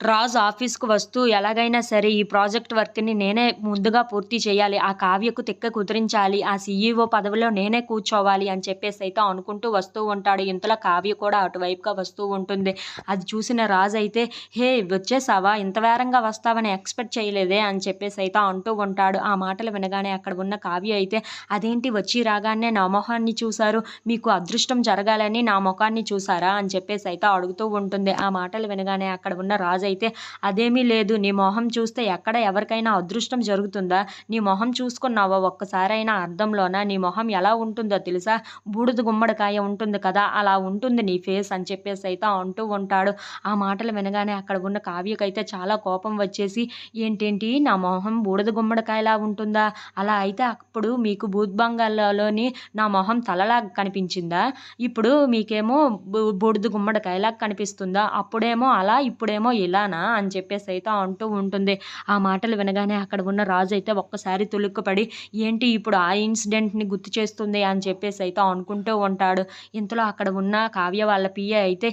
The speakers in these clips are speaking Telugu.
రాజు ఆఫీస్కు వస్తూ ఎలాగైనా సరే ఈ ప్రాజెక్ట్ వర్క్ని నేనే ముందుగా పూర్తి చేయాలి ఆ కావ్యకు తిక్క కుదిరించాలి ఆ సీఈఓ పదవిలో నేనే కూర్చోవాలి అని చెప్పేసి అయితే అనుకుంటూ వస్తూ ఉంటాడు. ఇంతలో కావ్య కూడా అటువైపుగా వస్తూ ఉంటుంది. అది చూసిన రాజు అయితే హే వచ్చేసావా? ఇంత వేరంగా వస్తావని ఎక్స్పెక్ట్ చేయలేదే అని చెప్పేసి అయితే అంటూ ఉంటాడు. ఆ మాటలు వినగానే అక్కడ ఉన్న కావ్య అయితే అదేంటి వచ్చి రాగానే నా మొహాన్ని చూశారు? మీకు అదృష్టం జరగాలని నా ముఖాన్ని చూసారా అని చెప్పేసి అయితే అడుగుతూ ఉంటుంది. ఆ మాటలు వినగానే అక్కడ ఉన్న రాజు అయితే అదేమీ లేదు నీ మొహం చూస్తే ఎక్కడ ఎవరికైనా అదృష్టం జరుగుతుందా? నీ మొహం చూసుకున్నావా ఒక్కసారైనా అర్థంలోన? నీ మొహం ఎలా ఉంటుందో తెలుసా? బూడిద గుమ్మడికాయ ఉంటుంది కదా అలా ఉంటుంది నీ ఫేస్ అని చెప్పేసి అయితే అంటూ ఉంటాడు. ఆ మాటలు వినగానే అక్కడ ఉన్న కావ్యకైతే చాలా కోపం వచ్చేసి ఏంటేంటి? నా మొహం బూడిద గుమ్మడికాయలా ఉంటుందా? అలా అయితే అప్పుడు మీకు భూత్బంగాల్లోని నా మొహం తలలా కనిపించిందా? ఇప్పుడు మీకేమో బూ- బూడిద గుమ్మడికాయలా కనిపిస్తుందా? అప్పుడేమో అలా ఇప్పుడేమో ఇలానా అని చెప్పేసి అయితే అంటూ ఉంటుంది. ఆ మాటలు వినగానే అక్కడ ఉన్న రాజు అయితే ఒక్కసారి తులుక్కుపడి ఏంటి ఇప్పుడు ఆ ఇన్సిడెంట్ని గుర్తు చేస్తుంది? అని చెప్పేసి అయితే అనుకుంటూ ఉంటాడు. ఇంతలో అక్కడ ఉన్న కావ్య వాళ్ళ పియ అయితే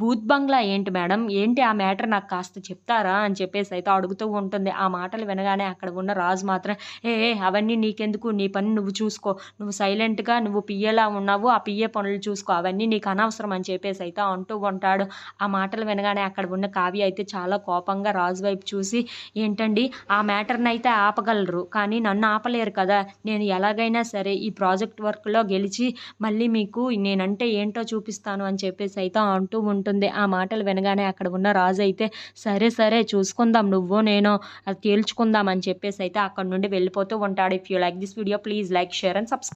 బూత్ బంగ్లా ఏంటి మేడం? ఏంటి ఆ మ్యాటర్ నాకు కాస్త చెప్తారా? అని చెప్పేసి అయితే అడుగుతూ ఉంటుంది. ఆ మాటలు వినగానే అక్కడ ఉన్న రాజు మాత్రం ఏ అవన్నీ నీకెందుకు? నీ పని నువ్వు చూసుకో. నువ్వు సైలెంట్గా నువ్వు పియ్యలా ఉన్నావు. ఆ పియ్య పనులు చూసుకో. అవన్నీ నీకు అనవసరం అని చెప్పేసి అయితే అంటూ ఉంటాడు. ఆ మాటలు వినగానే అక్కడ ఉన్న కావ్య అయితే అయితే చాలా కోపంగా రాజు వైపు చూసి ఏంటండి ఆ మ్యాటర్ని అయితే ఆపగలరు కానీ నన్ను ఆపలేరు కదా. నేను ఎలాగైనా సరే ఈ ప్రాజెక్ట్ వర్క్లో గెలిచి మళ్ళీ మీకు నేనంటే ఏంటో చూపిస్తాను అని చెప్పేసి అయితే అంటూ ఉంటుంది. ఆ మాటలు వినగానే అక్కడ ఉన్న రాజు అయితే సరే సరే చూసుకుందాం నువ్వు నేను అది తేల్చుకుందాం అని చెప్పేసి అయితే అక్కడ నుండి వెళ్ళిపోతూ ఉంటాడు. If you like this video please like share and subscribe